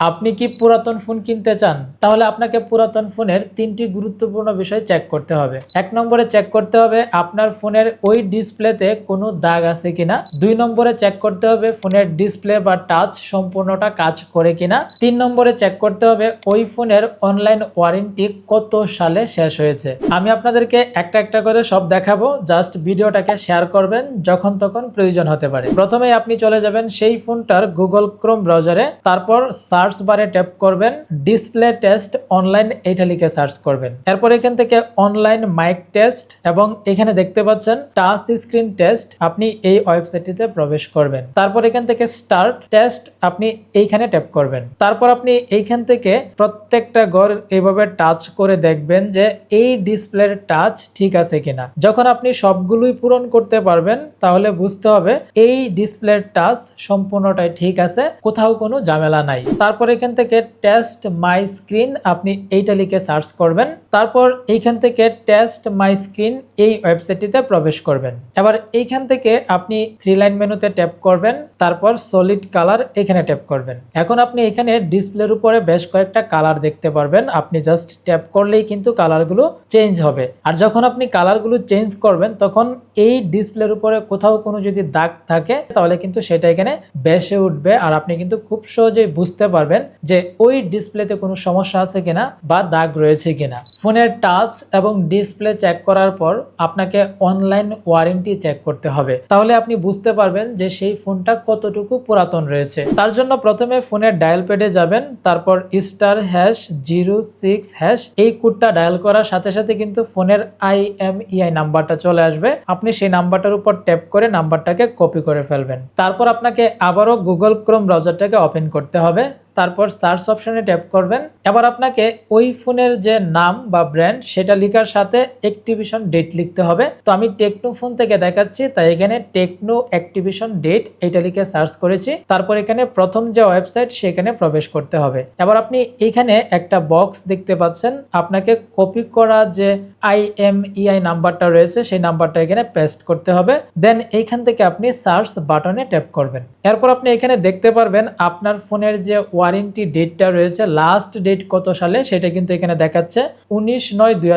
আপনি কি পুরাতন ফোন কিনতে চান? তাহলে আপনাকে পুরাতন ফোনের তিনটি গুরুত্বপূর্ণ বিষয় চেক করতে হবে। এক নম্বরে চেক করতে হবে আপনার ফোনের ওই ডিসপ্লেতে কোনো দাগ আছে কিনা। দুই নম্বরে চেক করতে হবে ফোনের ডিসপ্লে বা টাচ সম্পূর্ণটা কাজ করে কিনা। তিন নম্বরে চেক করতে হবে ওই ফোনের অনলাইন ওয়ারেন্টি কত সালে শেষ হয়েছে। আমি আপনাদেরকে একটা একটা করে সব দেখাবো। জাস্ট ভিডিওটাকে শেয়ার করবেন যখন তখন প্রয়োজন হতে পারে। প্রথমে আপনি চলে যাবেন সেই ফোনটার গুগল ক্রোম ব্রাউজারে তারপর সার্চ বারে ট্যাপ করবেন, ডিসপ্লে টেস্ট অনলাইন এইটা লিখে সার্চ করবেন। এরপর এখান থেকে অনলাইন মাইক টেস্ট এবং এখানে দেখতে পাচ্ছেন টাচ স্ক্রিন টেস্ট, আপনি এই ওয়েবসাইটটিতে প্রবেশ করবেন। তারপর এখান থেকে স্টার্ট টেস্ট, আপনি এইখানে ট্যাপ করবেন। তারপর আপনি এইখান থেকে প্রত্যেকটা ঘর এইভাবে টাচ করে দেখবেন যে এই ডিসপ্লের টাচ ঠিক আছে কিনা। যখন আপনি সবগুলোই পূরণ করতে পারবেন, তাহলে বুঝতে হবে এই ডিসপ্লের টাচ সম্পূর্ণটাই ঠিক আছে, কোথাও কোনো ঝামেলা নাই। তারপর এখান থেকে টেস্ট মাই স্ক্রিন আপনি এইটা লিখে সার্চ করবেন। তারপর এইখান থেকে টেস্ট মাই স্ক্রিন এই ওয়েবসাইটটিতে প্রবেশ করবেন। এবার এইখান থেকে আপনি থ্রি লাইন মেনুতে ট্যাপ করবেন। তারপর সলিড কালার এখানে ট্যাপ করবেন। এখন আপনি এখানে ডিসপ্লের উপরে বেশ কয়েকটা কালার দেখতে পারবেন। আপনি জাস্ট ট্যাপ করলেই কিন্তু কালারগুলো চেঞ্জ হবে। আর যখন আপনি কালারগুলো চেঞ্জ করবেন, তখন এই ডিসপ্লের উপরে কোথাও কোনো যদি দাগ থাকে, তাহলে কিন্তু সেটা এখানে বেসে উঠবে। আর আপনি কিন্তু খুব সহজেই বুঝতে পারবেন যে ওই ডিসপ্লেতে কোনো সমস্যা আছে কিনা বা দাগ রয়েছে কিনা। ফোনের টাচ এবং ডিসপ্লে চেক করার পর আপনাকে অনলাইন ওয়ারেন্টি চেক করতে হবে। তাহলে আপনি বুঝতে পারবেন যে সেই ফোনটা কতটুকু পুরাতন রয়েছে? তার জন্য প্রথমে ফোনের ডায়াল প্যাডে যাবেন, তারপর star hash zero six hash. এই কোডটা ডায়াল করার সাথে সাথে কিন্তু ফোনের আই এম ইআই নাম্বারটা চলে আসবে। আপনি সেই নাম্বারটার উপর ট্যাপ করে নাম্বারটাকে কপি করে ফেলবেন। তারপর আপনাকে আবারও গুগল ক্রোম ব্রাউজারটাকে ওপেন করতে হবে। তারপর সার্চ অপশনে ট্যাপ করবেন। এবার আপনাকে ওই ফোনের যে নাম বা ব্র্যান্ড, সেটা লেখার সাথে অ্যাক্টিভিশন ডেট লিখতে হবে। তো আমি টেকনো ফোন থেকে দেখাচ্ছি, তাই এখানে টেকনো অ্যাক্টিভিশন ডেট এটা লিখে সার্চ করেছি। তারপর এখানে প্রথম যে ওয়েবসাইট, সেখানে প্রবেশ করতে হবে। এবার আপনি এখানে একটা বক্স দেখতে পাচ্ছেন। আপনাকে কপি করা যে আই এম ইআই নাম্বারটা রয়েছে, সেই নাম্বারটা এখানে পেস্ট করতে হবে। দেন এইখান থেকে আপনি সার্চ বাটনে ট্যাপ করবেন। এরপর আপনি এখানে দেখতে পারবেন, আপনার ফোনের যে ওয়ারেন্টি ডেটটা রয়েছে লাস্ট ডেট কত সালে সেটা কিন্তু এখানে দেখাচ্ছে, উনিশ নয় দুই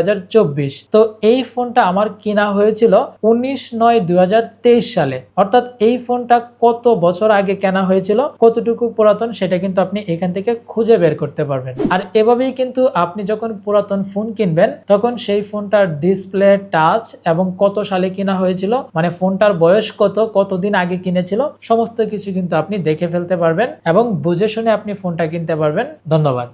তো এই ফোনটা আমার কিনা হয়েছিল উনিশ নয় দুই সালে। অর্থাৎ এই ফোনটা কত বছর আগে কেনা হয়েছিল, কতটুকু পুরাতন সেটা কিন্তু আপনি এখান থেকে খুঁজে বের করতে পারবেন। আর এভাবেই কিন্তু আপনি যখন পুরাতন ফোন কিনবেন, তখন সেই ফোনটার ডিসপ্লে টাচ এবং কত সালে কিনা হয়েছিল মানে ফোনটার বয়স কত, কতদিন আগে কিনেছিল, সমস্ত কিছু কিন্তু আপনি দেখে ফেলতে পারবেন এবং বুঝে শুনে আপনি ফোনটা কিনতে পারবেন। ধন্যবাদ।